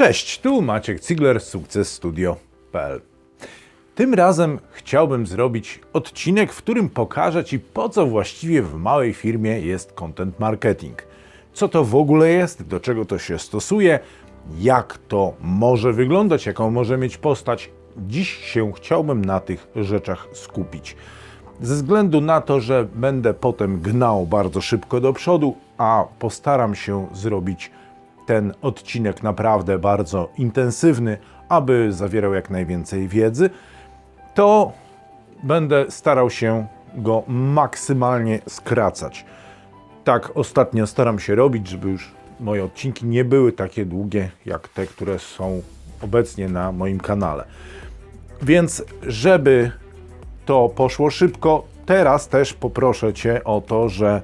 Cześć, tu Maciek Cigler sukcesstudio.pl. Tym razem chciałbym zrobić odcinek, w którym pokażę Ci, po co właściwie w małej firmie jest content marketing. Co to w ogóle jest, do czego to się stosuje, jak to może wyglądać, jaką może mieć postać. Dziś się chciałbym na tych rzeczach skupić. Ze względu na to, że będę potem gnał bardzo szybko do przodu, a postaram się zrobić ten odcinek naprawdę bardzo intensywny, aby zawierał jak najwięcej wiedzy, to będę starał się go maksymalnie skracać. Tak ostatnio staram się robić, żeby już moje odcinki nie były takie długie jak te, które są obecnie na moim kanale. Więc, żeby to poszło szybko, teraz też poproszę Cię o to, że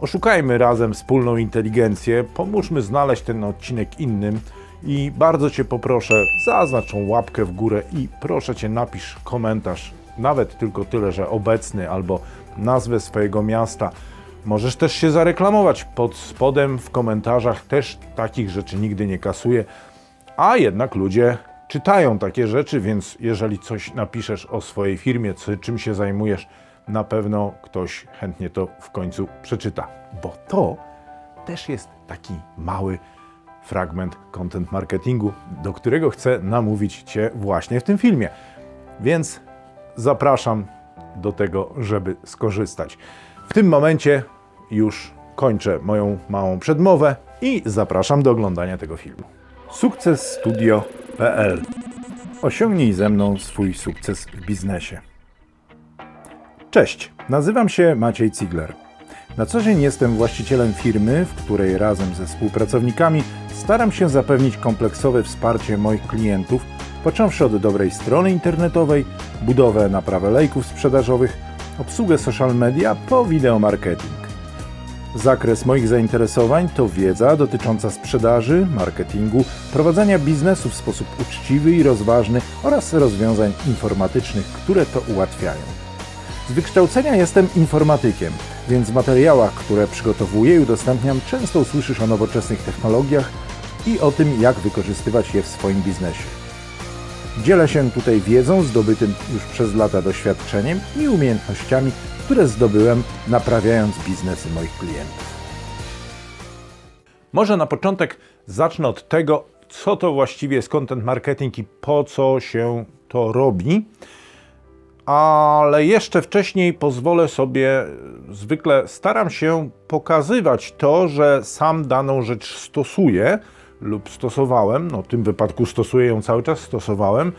oszukajmy razem wspólną inteligencję, pomóżmy znaleźć ten odcinek innym i bardzo Cię poproszę, zaznacz łapkę w górę i proszę Cię napisz komentarz, nawet tylko tyle, że obecny albo nazwę swojego miasta. Możesz też się zareklamować pod spodem w komentarzach, też takich rzeczy nigdy nie kasuję, a jednak ludzie czytają takie rzeczy, więc jeżeli coś napiszesz o swojej firmie, czym się zajmujesz, na pewno ktoś chętnie to w końcu przeczyta, bo to też jest taki mały fragment content marketingu, do którego chcę namówić Cię właśnie w tym filmie. Więc zapraszam do tego, żeby skorzystać. W tym momencie już kończę moją małą przedmowę i zapraszam do oglądania tego filmu. Sukcesstudio.pl Osiągnij ze mną swój sukces w biznesie. Cześć, nazywam się Maciej Cigler. Na co dzień jestem właścicielem firmy, w której razem ze współpracownikami staram się zapewnić kompleksowe wsparcie moich klientów, począwszy od dobrej strony internetowej, budowę naprawę lejków sprzedażowych, obsługę social media po wideomarketing. Zakres moich zainteresowań to wiedza dotycząca sprzedaży, marketingu, prowadzenia biznesu w sposób uczciwy i rozważny oraz rozwiązań informatycznych, które to ułatwiają. Z wykształcenia jestem informatykiem, więc w materiałach, które przygotowuję i udostępniam, często usłyszysz o nowoczesnych technologiach i o tym, jak wykorzystywać je w swoim biznesie. Dzielę się tutaj wiedzą zdobytym już przez lata doświadczeniem i umiejętnościami, które zdobyłem naprawiając biznesy moich klientów. Może na początek zacznę od tego, co to właściwie jest content marketing i po co się to robi. Ale jeszcze wcześniej pozwolę sobie, zwykle staram się pokazywać to, że sam daną rzecz stosuję lub stosowałem, no w tym wypadku stosuję ją cały czas, stosowałem.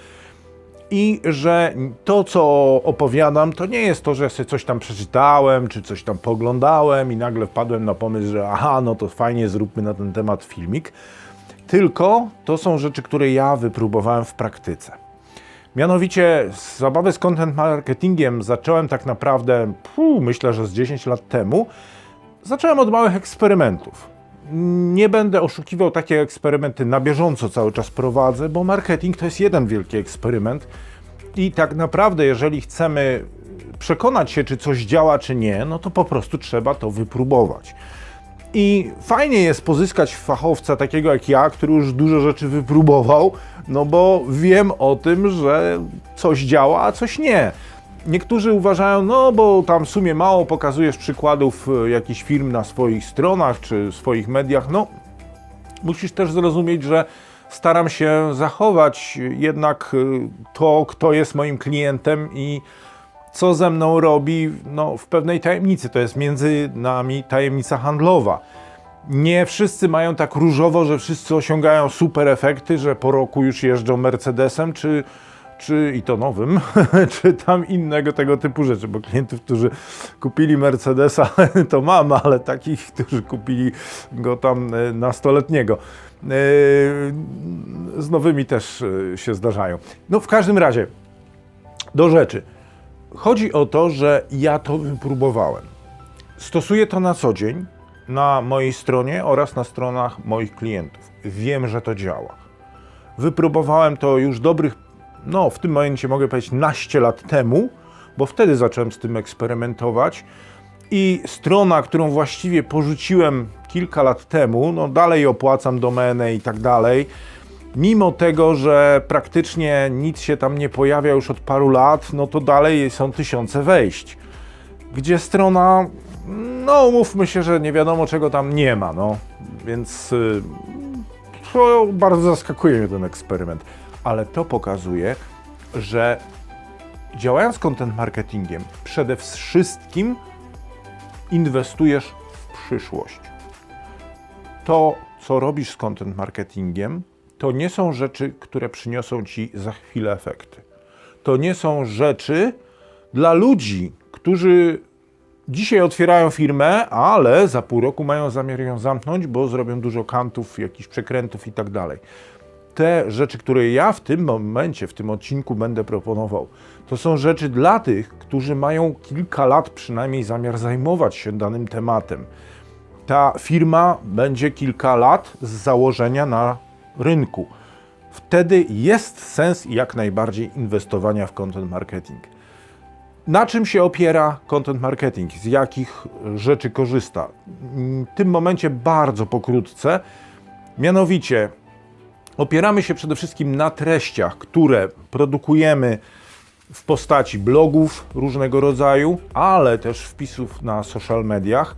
I że to, co opowiadam, to nie jest to, że sobie coś tam przeczytałem, czy coś tam poglądałem i nagle wpadłem na pomysł, że aha, no to fajnie, zróbmy na ten temat filmik, tylko to są rzeczy, które ja wypróbowałem w praktyce. Mianowicie zabawę z content marketingiem zacząłem tak naprawdę, puu, myślę, że z 10 lat temu. Zacząłem od małych eksperymentów. Nie będę oszukiwał, takie eksperymenty na bieżąco cały czas prowadzę, bo marketing to jest jeden wielki eksperyment. I tak naprawdę, jeżeli chcemy przekonać się, czy coś działa, czy nie, no to po prostu trzeba to wypróbować. I fajnie jest pozyskać fachowca takiego jak ja, który już dużo rzeczy wypróbował, no bo wiem o tym, że coś działa, a coś nie. Niektórzy uważają, no bo tam w sumie mało pokazujesz przykładów e, jakichś firm na swoich stronach czy swoich mediach. No, musisz też zrozumieć, że staram się zachować jednak e, to, kto jest moim klientem i co ze mną robi, no, w pewnej tajemnicy. To jest między nami tajemnica handlowa. Nie wszyscy mają tak różowo, że wszyscy osiągają super efekty, że po roku już jeżdżą Mercedesem, czy, czy i to nowym, czy tam innego tego typu rzeczy, bo klientów, którzy kupili Mercedesa, to mam, ale takich, którzy kupili go tam e, nastoletniego. E, Z nowymi też e, się zdarzają. No w każdym razie, do rzeczy. Chodzi o to, że ja to wypróbowałem. Stosuję to na co dzień na mojej stronie oraz na stronach moich klientów. Wiem, że to działa. Wypróbowałem to już dobrych, no w tym momencie mogę powiedzieć, naście lat temu, bo wtedy zacząłem z tym eksperymentować. I strona, którą właściwie porzuciłem kilka lat temu, no dalej opłacam domenę i tak dalej, mimo tego, że praktycznie nic się tam nie pojawia już od paru lat, no to dalej są tysiące wejść. Gdzie strona, no umówmy się, że nie wiadomo czego tam nie ma, no. Więc y, to bardzo zaskakuje mnie ten eksperyment. Ale to pokazuje, że działając content marketingiem, przede wszystkim inwestujesz w przyszłość. To, co robisz z content marketingiem, to nie są rzeczy, które przyniosą ci za chwilę efekty. To nie są rzeczy dla ludzi, którzy dzisiaj otwierają firmę, ale za pół roku mają zamiar ją zamknąć, bo zrobią dużo kantów, jakichś przekrętów i tak dalej. Te rzeczy, które ja w tym momencie, w tym odcinku będę proponował, to są rzeczy dla tych, którzy mają kilka lat przynajmniej zamiar zajmować się danym tematem. Ta firma będzie kilka lat z założenia na rynku. Wtedy jest sens jak najbardziej inwestowania w content marketing. Na czym się opiera content marketing? Z jakich rzeczy korzysta? W tym momencie bardzo pokrótce. Mianowicie opieramy się przede wszystkim na treściach, które produkujemy w postaci blogów różnego rodzaju, ale też wpisów na social mediach.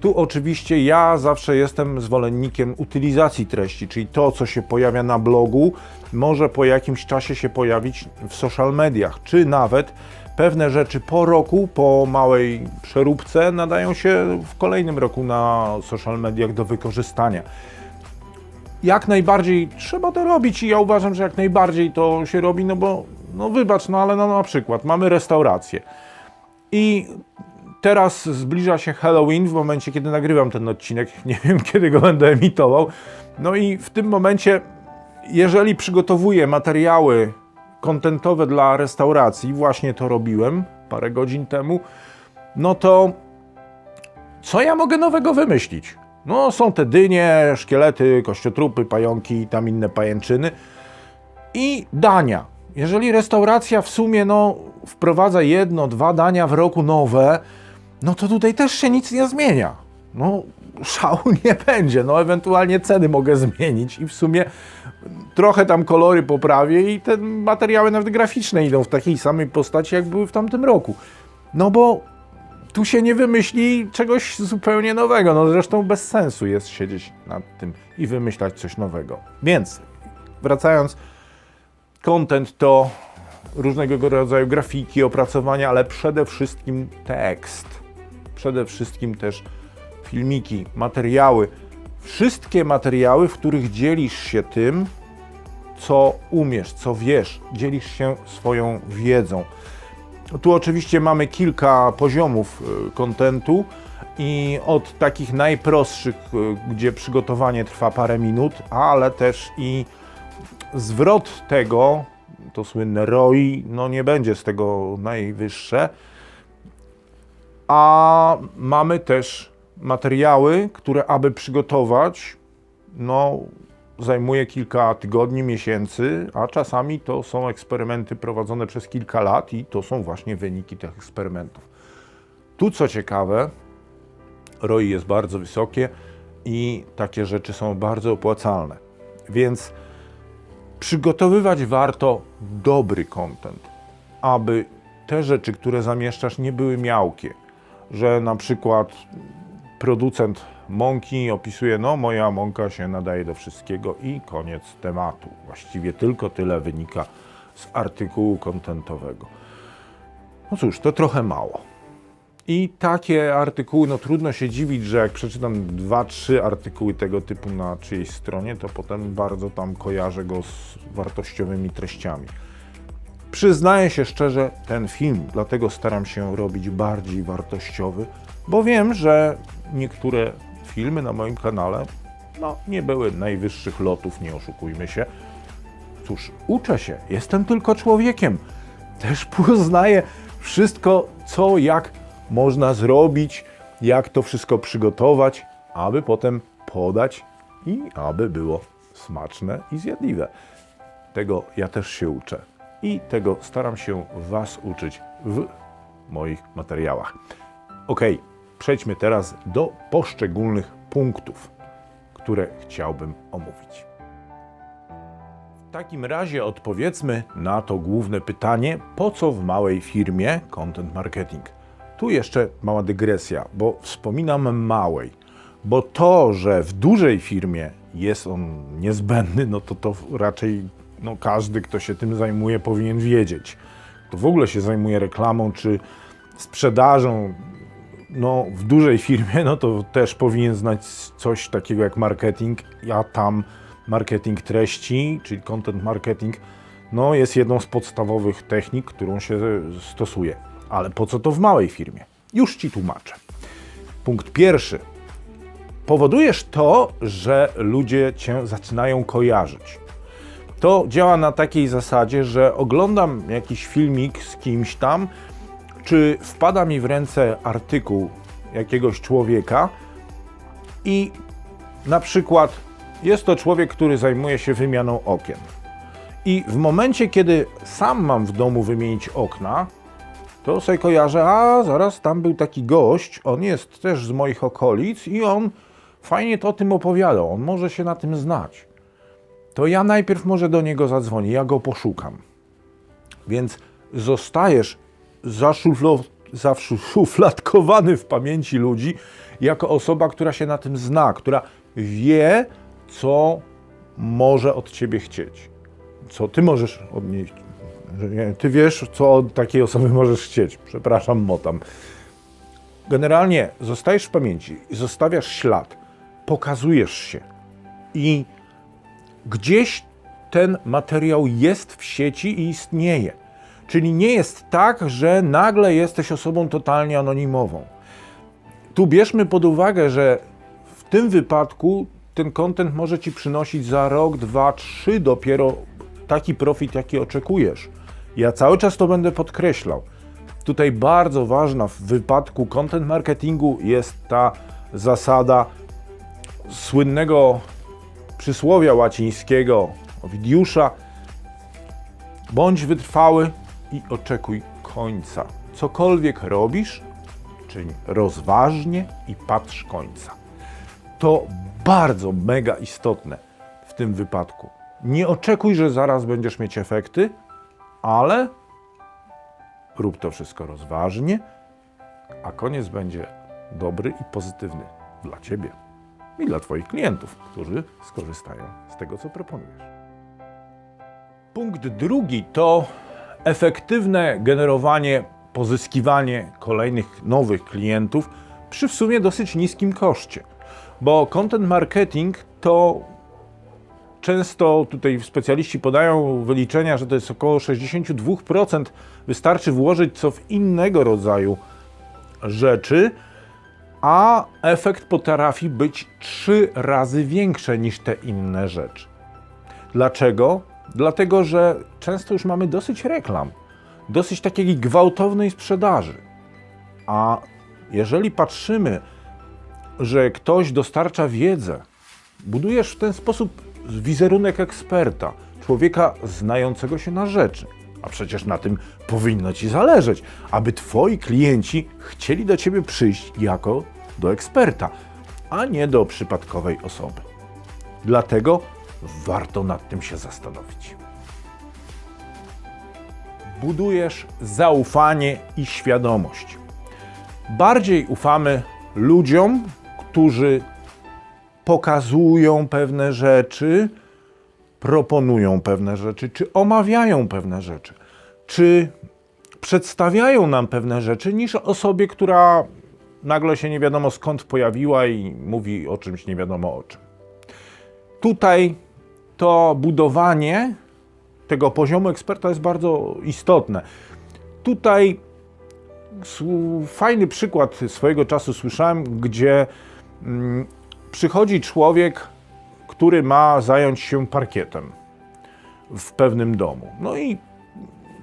Tu oczywiście ja zawsze jestem zwolennikiem utylizacji treści, czyli to, co się pojawia na blogu, może po jakimś czasie się pojawić w social mediach, czy nawet pewne rzeczy po roku, po małej przeróbce nadają się w kolejnym roku na social mediach do wykorzystania. Jak najbardziej trzeba to robić i ja uważam, że jak najbardziej to się robi, no bo no wybacz, no ale no na przykład mamy restaurację i teraz zbliża się Halloween w momencie, kiedy nagrywam ten odcinek. Nie wiem, kiedy go będę emitował. No i w tym momencie, jeżeli przygotowuję materiały kontentowe dla restauracji, właśnie to robiłem parę godzin temu, no to co ja mogę nowego wymyślić? No, są te dynie, szkielety, kościotrupy, pająki i tam inne pajęczyny i dania. Jeżeli restauracja w sumie no, wprowadza jedno, dwa dania w roku nowe, no to tutaj też się nic nie zmienia. No, szału nie będzie, no ewentualnie ceny mogę zmienić i w sumie trochę tam kolory poprawię i te materiały nawet graficzne idą w takiej samej postaci, jak były w tamtym roku. No bo tu się nie wymyśli czegoś zupełnie nowego. No zresztą bez sensu jest siedzieć nad tym i wymyślać coś nowego. Więc wracając, content to różnego rodzaju grafiki, opracowania, ale przede wszystkim tekst. Przede wszystkim też filmiki, materiały. Wszystkie materiały, w których dzielisz się tym, co umiesz, co wiesz, dzielisz się swoją wiedzą. Tu oczywiście mamy kilka poziomów y, kontentu i od takich najprostszych, y, gdzie przygotowanie trwa parę minut, ale też i zwrot tego, to słynne ROI, no nie będzie z tego najwyższe, a mamy też materiały, które aby przygotować, no zajmuje kilka tygodni, miesięcy, a czasami to są eksperymenty prowadzone przez kilka lat i to są właśnie wyniki tych eksperymentów. Tu co ciekawe, ROI jest bardzo wysokie i takie rzeczy są bardzo opłacalne. Więc przygotowywać warto dobry content, aby te rzeczy, które zamieszczasz, nie były miałkie. Że na przykład producent mąki opisuje, no moja mąka się nadaje do wszystkiego i koniec tematu. Właściwie tylko tyle wynika z artykułu kontentowego. No cóż, to trochę mało. I takie artykuły, no trudno się dziwić, że jak przeczytam dwa, trzy artykuły tego typu na czyjejś stronie, to potem bardzo tam kojarzę go z wartościowymi treściami. Przyznaję się szczerze, ten film, dlatego staram się robić bardziej wartościowy, bo wiem, że niektóre filmy na moim kanale no, nie były najwyższych lotów, nie oszukujmy się. Cóż, uczę się, jestem tylko człowiekiem. Też poznaję wszystko, co, jak można zrobić, jak to wszystko przygotować, aby potem podać i aby było smaczne i zjadliwe. Tego ja też się uczę i tego staram się Was uczyć w moich materiałach. Ok, przejdźmy teraz do poszczególnych punktów, które chciałbym omówić. W takim razie odpowiedzmy na to główne pytanie, po co w małej firmie content marketing? Tu jeszcze mała dygresja, bo wspominam małej, bo to, że w dużej firmie jest on niezbędny, no to to raczej no, każdy, kto się tym zajmuje, powinien wiedzieć. Kto w ogóle się zajmuje reklamą czy sprzedażą, no, w dużej firmie, no to też powinien znać coś takiego jak marketing, a tam marketing treści, czyli content marketing, no jest jedną z podstawowych technik, którą się stosuje. Ale po co to w małej firmie? Już Ci tłumaczę. Punkt pierwszy. Powodujesz to, że ludzie Cię zaczynają kojarzyć. To działa na takiej zasadzie, że oglądam jakiś filmik z kimś tam, czy wpada mi w ręce artykuł jakiegoś człowieka i na przykład jest to człowiek, który zajmuje się wymianą okien. I w momencie, kiedy sam mam w domu wymienić okna, to sobie kojarzę, a zaraz tam był taki gość, on jest też z moich okolic i on fajnie to o tym opowiadał, on może się na tym znać. To ja najpierw może do niego zadzwonię, ja go poszukam. Więc zostajesz zaszufladkowany w pamięci ludzi jako osoba, która się na tym zna, która wie, co może od ciebie chcieć. Co ty możesz od niej. Ty wiesz, co od takiej osoby możesz chcieć. Przepraszam, motam. Generalnie zostajesz w pamięci zostawiasz ślad, pokazujesz się i gdzieś ten materiał jest w sieci i istnieje. Czyli nie jest tak, że nagle jesteś osobą totalnie anonimową. Tu bierzmy pod uwagę, że w tym wypadku ten content może ci przynosić za rok, dwa, trzy dopiero taki profit, jaki oczekujesz. Ja cały czas to będę podkreślał. Tutaj bardzo ważna w wypadku content marketingu jest ta zasada słynnego przysłowia łacińskiego Owidiusza: bądź wytrwały i oczekuj końca. Cokolwiek robisz, czyń rozważnie i patrz końca. To bardzo mega istotne w tym wypadku. Nie oczekuj, że zaraz będziesz mieć efekty, ale rób to wszystko rozważnie, a koniec będzie dobry i pozytywny dla Ciebie i dla Twoich klientów, którzy skorzystają z tego, co proponujesz. Punkt drugi to efektywne generowanie, pozyskiwanie kolejnych nowych klientów przy w sumie dosyć niskim koszcie. Bo content marketing to często tutaj specjaliści podają wyliczenia, że to jest około 62%. Wystarczy włożyć co w innego rodzaju rzeczy, a efekt potrafi być trzy razy większy niż te inne rzeczy. Dlaczego? Dlatego, że często już mamy dosyć reklam, dosyć takiej gwałtownej sprzedaży. A jeżeli patrzymy, że ktoś dostarcza wiedzę, budujesz w ten sposób wizerunek eksperta, człowieka znającego się na rzeczy. A przecież na tym powinno ci zależeć, aby twoi klienci chcieli do ciebie przyjść jako do eksperta, a nie do przypadkowej osoby. Dlatego warto nad tym się zastanowić. Budujesz zaufanie i świadomość. Bardziej ufamy ludziom, którzy pokazują pewne rzeczy, proponują pewne rzeczy, czy omawiają pewne rzeczy, czy przedstawiają nam pewne rzeczy, niż osobie, która nagle się nie wiadomo skąd pojawiła i mówi o czymś nie wiadomo o czym. Tutaj to budowanie tego poziomu eksperta jest bardzo istotne. Tutaj fajny przykład swojego czasu słyszałem, gdzie mm, przychodzi człowiek, który ma zająć się parkietem w pewnym domu. No i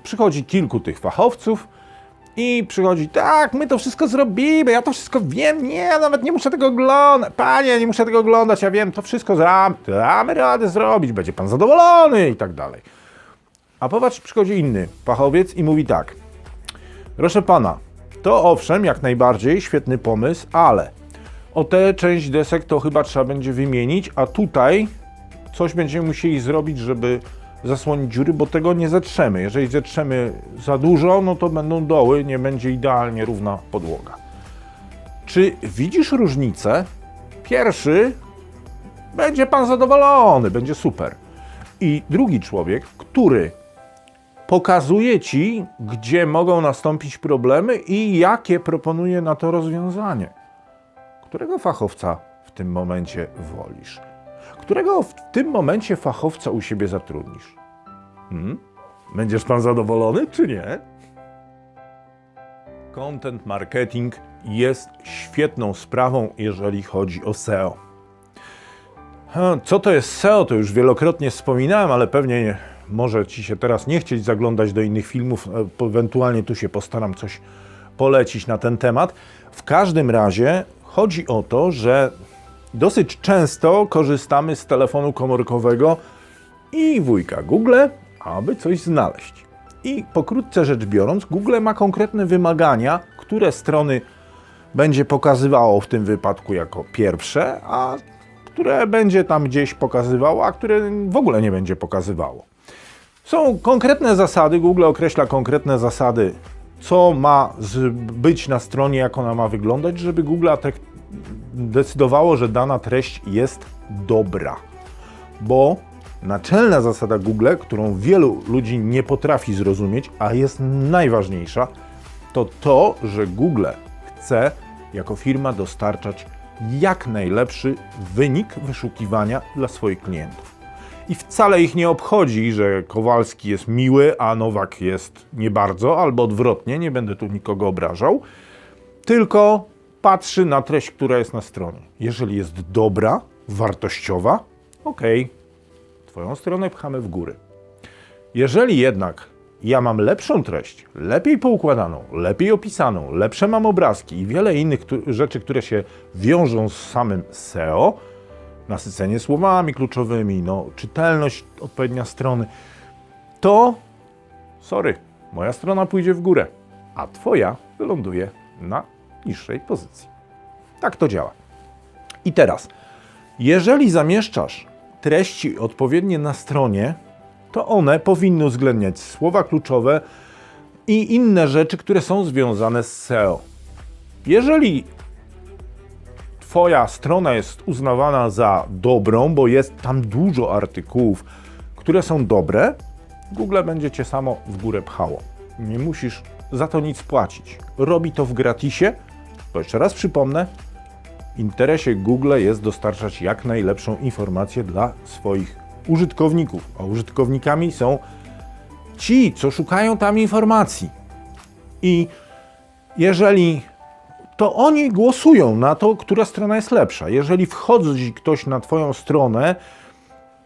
przychodzi kilku tych fachowców i przychodzi, tak, my to wszystko zrobimy, ja to wszystko wiem, nie, nawet nie muszę tego oglądać, panie, nie muszę tego oglądać, ja wiem, to wszystko dam, damy radę zrobić, będzie pan zadowolony i tak dalej. A popatrz, przychodzi inny fachowiec i mówi tak, proszę pana, to owszem, jak najbardziej, świetny pomysł, ale o tę część desek to chyba trzeba będzie wymienić, a tutaj coś będziemy musieli zrobić, żeby zasłonić dziury, bo tego nie zetrzemy. Jeżeli zetrzemy za dużo, no to będą doły, nie będzie idealnie równa podłoga. Czy widzisz różnicę? Pierwszy będzie pan zadowolony, będzie super. I drugi człowiek, który pokazuje ci, gdzie mogą nastąpić problemy i jakie proponuje na to rozwiązanie. Którego fachowca w tym momencie wolisz? Którego w tym momencie fachowca u siebie zatrudnisz? Hmm? Będziesz pan zadowolony, czy nie? Content marketing jest świetną sprawą, jeżeli chodzi o SEO. Co to jest SEO, to już wielokrotnie wspominałem, ale pewnie nie, może Ci się teraz nie chcieć zaglądać do innych filmów, e, ewentualnie tu się postaram coś polecić na ten temat. W każdym razie chodzi o to, że dosyć często korzystamy z telefonu komórkowego i wujka Google, aby coś znaleźć. I pokrótce rzecz biorąc, Google ma konkretne wymagania, które strony będzie pokazywało w tym wypadku jako pierwsze, a które będzie tam gdzieś pokazywało, a które w ogóle nie będzie pokazywało. Są konkretne zasady, Google określa konkretne zasady, co ma być na stronie, jak ona ma wyglądać, żeby Google decydowało, że dana treść jest dobra. Bo naczelna zasada Google, którą wielu ludzi nie potrafi zrozumieć, a jest najważniejsza, to to, że Google chce jako firma dostarczać jak najlepszy wynik wyszukiwania dla swoich klientów. I wcale ich nie obchodzi, że Kowalski jest miły, a Nowak jest nie bardzo, albo odwrotnie, nie będę tu nikogo obrażał, tylko patrzy na treść, która jest na stronie. Jeżeli jest dobra, wartościowa, ok, Twoją stronę pchamy w góry. Jeżeli jednak ja mam lepszą treść, lepiej poukładaną, lepiej opisaną, lepsze mam obrazki i wiele innych rzeczy, które się wiążą z samym SEO, nasycenie słowami kluczowymi, no, czytelność odpowiednia strony, to sorry, moja strona pójdzie w górę, a Twoja wyląduje na niższej pozycji. Tak to działa. I teraz, jeżeli zamieszczasz treści odpowiednie na stronie, to one powinny uwzględniać słowa kluczowe i inne rzeczy, które są związane z SEO. Jeżeli Twoja strona jest uznawana za dobrą, bo jest tam dużo artykułów, które są dobre, Google będzie Cię samo w górę pchało. Nie musisz za to nic płacić. Robi to w gratisie, bo jeszcze raz przypomnę, w interesie Google jest dostarczać jak najlepszą informację dla swoich użytkowników. A użytkownikami są ci, co szukają tam informacji. I jeżeli to oni głosują na to, która strona jest lepsza. Jeżeli wchodzi ktoś na Twoją stronę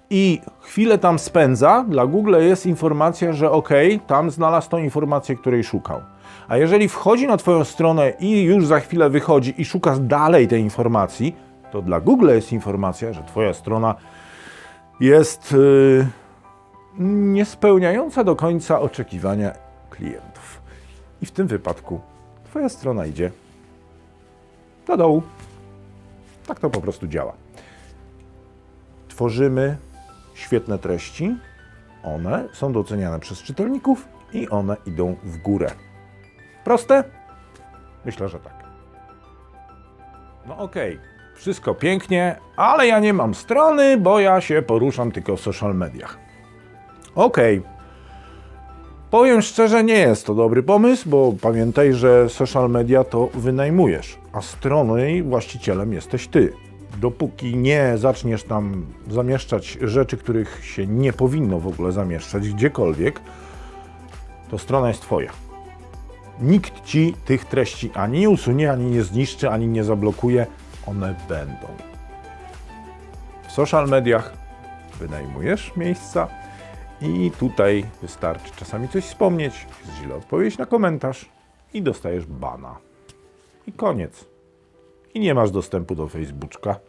i chwilę tam spędza, dla Google jest informacja, że ok, tam znalazł tą informację, której szukał. A jeżeli wchodzi na Twoją stronę i już za chwilę wychodzi i szuka dalej tej informacji, to dla Google jest informacja, że Twoja strona jest yy, niespełniająca do końca oczekiwania klientów. I w tym wypadku Twoja strona idzie do dołu. Tak to po prostu działa. Tworzymy świetne treści, one są doceniane przez czytelników i one idą w górę. Proste? Myślę, że tak. No okej, wszystko pięknie, ale ja nie mam strony, bo ja się poruszam tylko w social mediach. Okej. Powiem szczerze, nie jest to dobry pomysł, bo pamiętaj, że social media to wynajmujesz, a strony właścicielem jesteś ty. Dopóki nie zaczniesz tam zamieszczać rzeczy, których się nie powinno w ogóle zamieszczać gdziekolwiek, to strona jest twoja. Nikt ci tych treści ani nie usunie, ani nie zniszczy, ani nie zablokuje. One będą. W social mediach wynajmujesz miejsca i tutaj wystarczy czasami coś wspomnieć, jest źle odpowiedzieć na komentarz i dostajesz bana. I koniec. I nie masz dostępu do Facebooka.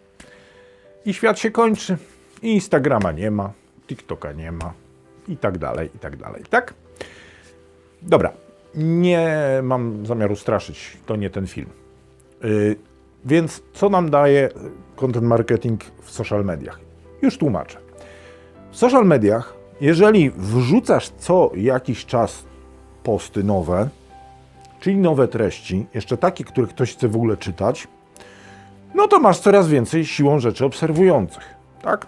I świat się kończy. I Instagrama nie ma, TikToka nie ma i tak dalej, i tak dalej. Tak? Dobra, nie mam zamiaru straszyć, to nie ten film. Yy, więc co nam daje content marketing w social mediach? Już tłumaczę. W social mediach Jeżeli wrzucasz co jakiś czas posty nowe, czyli nowe treści, jeszcze takie, które ktoś chce w ogóle czytać, no to masz coraz więcej siłą rzeczy obserwujących, tak?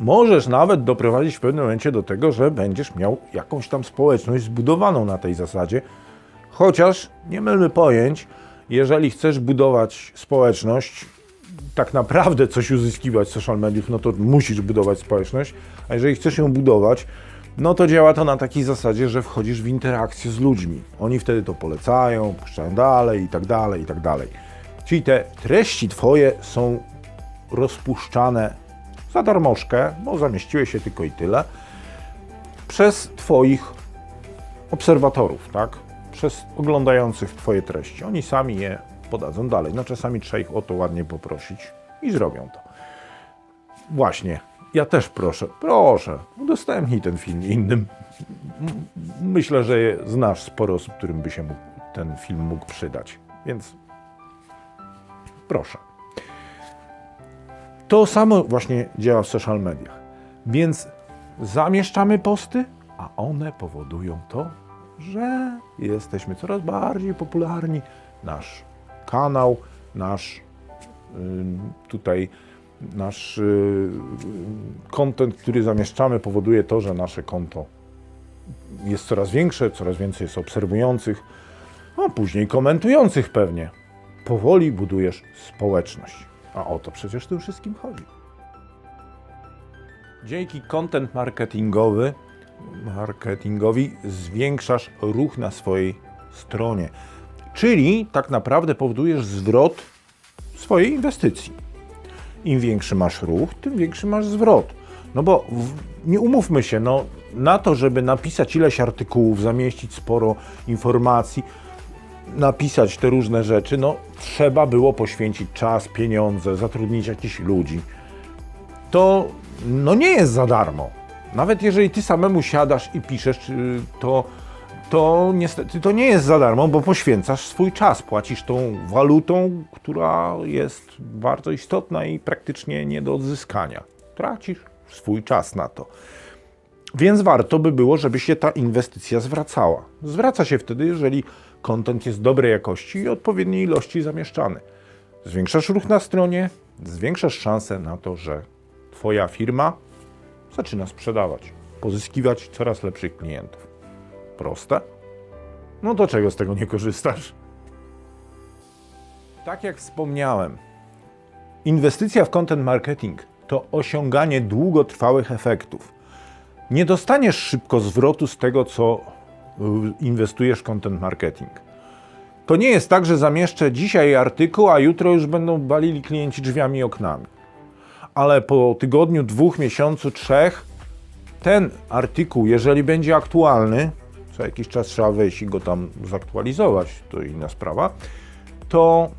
Możesz nawet doprowadzić w pewnym momencie do tego, że będziesz miał jakąś tam społeczność zbudowaną na tej zasadzie, chociaż nie mylmy pojęć, jeżeli chcesz budować społeczność, tak naprawdę coś uzyskiwać z social mediów, no to musisz budować społeczność, a jeżeli chcesz ją budować, no to działa to na takiej zasadzie, że wchodzisz w interakcję z ludźmi. Oni wtedy to polecają, puszczają dalej i tak dalej, i tak dalej. Czyli te treści twoje są rozpuszczane za darmożkę, bo zamieściłeś się tylko i tyle, przez twoich obserwatorów, tak? Przez oglądających twoje treści. Oni sami je podadzą dalej. No czasami trzeba ich o to ładnie poprosić i zrobią to. Właśnie, ja też proszę, proszę, udostępnij ten film innym. Myślę, że znasz sporo osób, którym by się mógł, ten film mógł przydać, więc proszę. To samo właśnie działa w social mediach. Więc zamieszczamy posty, a one powodują to, że jesteśmy coraz bardziej popularni. Nasz kanał, nasz ym, tutaj nasz y, content, który zamieszczamy, powoduje to, że nasze konto jest coraz większe, coraz więcej jest obserwujących, a później komentujących pewnie. Powoli budujesz społeczność. A o to przecież tym wszystkim chodzi. Dzięki content marketingowy, marketingowi zwiększasz ruch na swojej stronie. Czyli tak naprawdę powodujesz zwrot swojej inwestycji. Im większy masz ruch, tym większy masz zwrot. No bo w, nie umówmy się, no, na to, żeby napisać ileś artykułów, zamieścić sporo informacji, napisać te różne rzeczy, no trzeba było poświęcić czas, pieniądze, zatrudnić jakichś ludzi. To no nie jest za darmo. Nawet jeżeli ty samemu siadasz i piszesz, czy- to, to niestety to nie jest za darmo, bo poświęcasz swój czas, płacisz tą walutą, która jest bardzo istotna i praktycznie nie do odzyskania. Tracisz swój czas na to. Więc warto by było, żeby się ta inwestycja zwracała. Zwraca się wtedy, jeżeli kontent jest dobrej jakości i odpowiedniej ilości zamieszczany. Zwiększasz ruch na stronie, zwiększasz szanse na to, że Twoja firma zaczyna sprzedawać, pozyskiwać coraz lepszych klientów. Proste? No do czego z tego nie korzystasz? Tak jak wspomniałem, inwestycja w content marketing to osiąganie długotrwałych efektów. Nie dostaniesz szybko zwrotu z tego, co inwestujesz w content marketing. To nie jest tak, że zamieszczę dzisiaj artykuł, a jutro już będą balili klienci drzwiami i oknami. Ale po tygodniu, dwóch, miesiącu, trzech, ten artykuł, jeżeli będzie aktualny, co jakiś czas trzeba wejść i go tam zaktualizować, to inna sprawa, to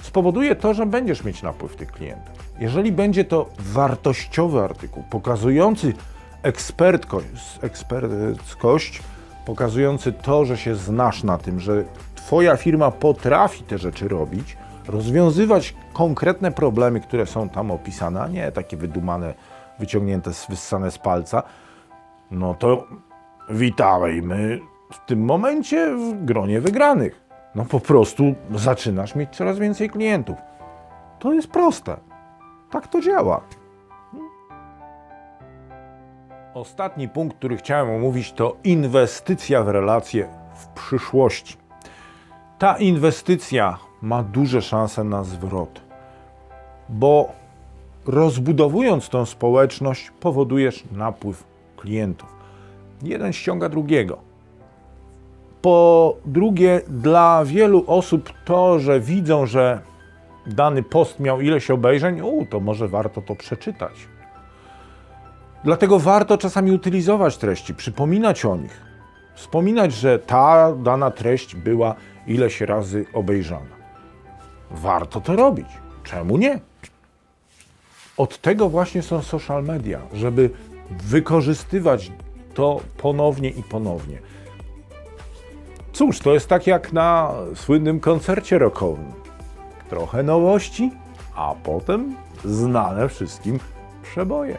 spowoduje to, że będziesz mieć napływ tych klientów. Jeżeli będzie to wartościowy artykuł, pokazujący ekspertkość, eksperckość, pokazujący to, że się znasz na tym, że Twoja firma potrafi te rzeczy robić, rozwiązywać konkretne problemy, które są tam opisane, a nie takie wydumane, wyciągnięte, wyssane z palca, no to witajmy w tym momencie w gronie wygranych. No po prostu zaczynasz mieć coraz więcej klientów. To jest proste. Tak to działa. Ostatni punkt, który chciałem omówić, to inwestycja w relacje w przyszłości. Ta inwestycja ma duże szanse na zwrot, bo rozbudowując tą społeczność, powodujesz napływ klientów. Jeden ściąga drugiego. Po drugie, dla wielu osób to, że widzą, że dany post miał ileś obejrzeń, u, to może warto to przeczytać. Dlatego warto czasami utylizować treści, przypominać o nich. Wspominać, że ta dana treść była ileś razy obejrzana. Warto to robić. Czemu nie? Od tego właśnie są social media, żeby wykorzystywać to ponownie i ponownie. Cóż, to jest tak jak na słynnym koncercie rockowym. Trochę nowości, a potem znane wszystkim przeboje.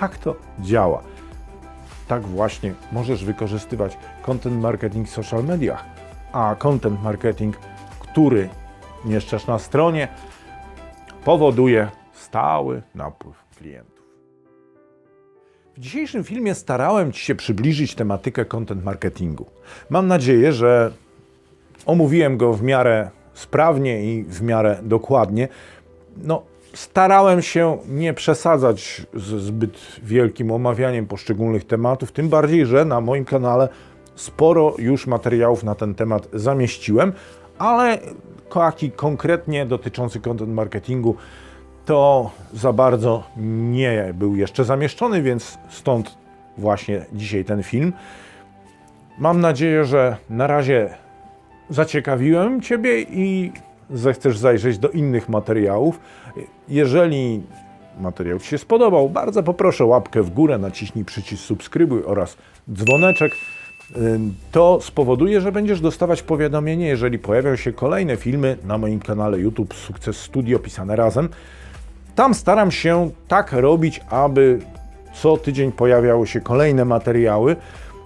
Tak to działa. Tak właśnie możesz wykorzystywać content marketing w social mediach, a content marketing, który mieszczasz na stronie, powoduje stały napływ klientów. W dzisiejszym filmie starałem Ci się przybliżyć tematykę content marketingu. Mam nadzieję, że omówiłem go w miarę sprawnie i w miarę dokładnie. No, starałem się nie przesadzać z zbyt wielkim omawianiem poszczególnych tematów, tym bardziej, że na moim kanale sporo już materiałów na ten temat zamieściłem, ale taki konkretnie dotyczący content marketingu to za bardzo nie był jeszcze zamieszczony, więc stąd właśnie dzisiaj ten film. Mam nadzieję, że na razie zaciekawiłem Ciebie i zechcesz zajrzeć do innych materiałów. Jeżeli materiał Ci się spodobał, bardzo poproszę łapkę w górę, naciśnij przycisk subskrybuj oraz dzwoneczek. To spowoduje, że będziesz dostawać powiadomienie, jeżeli pojawią się kolejne filmy na moim kanale YouTube Sukces Studio pisane razem. Tam staram się tak robić, aby co tydzień pojawiały się kolejne materiały.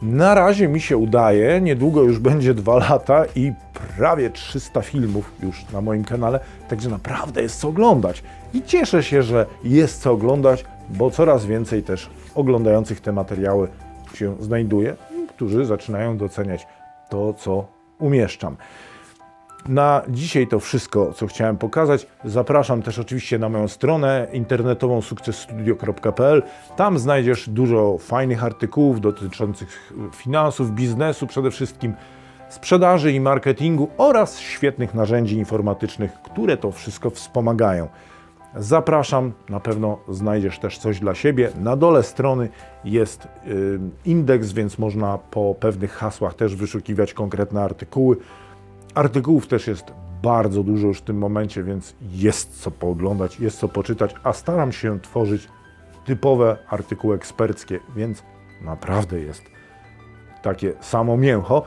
Na razie mi się udaje, niedługo już będzie dwa lata i prawie 300 filmów już na moim kanale, także naprawdę jest co oglądać. I cieszę się, że jest co oglądać, bo coraz więcej też oglądających te materiały się znajduje, którzy zaczynają doceniać to, co umieszczam. Na dzisiaj to wszystko, co chciałem pokazać. Zapraszam też oczywiście na moją stronę internetową sukcesstudio.pl. Tam znajdziesz dużo fajnych artykułów dotyczących finansów, biznesu przede wszystkim, sprzedaży i marketingu oraz świetnych narzędzi informatycznych, które to wszystko wspomagają. Zapraszam, na pewno znajdziesz też coś dla siebie. Na dole strony jest indeks, więc można po pewnych hasłach też wyszukiwać konkretne artykuły. Artykułów też jest bardzo dużo już w tym momencie, więc jest co pooglądać, jest co poczytać, a staram się tworzyć typowe artykuły eksperckie, więc naprawdę jest takie samo mięcho.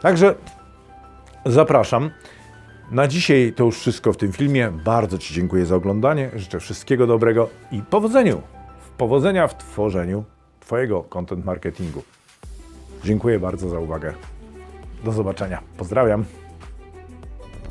Także zapraszam. Na dzisiaj to już wszystko w tym filmie. Bardzo Ci dziękuję za oglądanie. Życzę wszystkiego dobrego i powodzeniu. Powodzenia w tworzeniu Twojego content marketingu. Dziękuję bardzo za uwagę. Do zobaczenia. Pozdrawiam.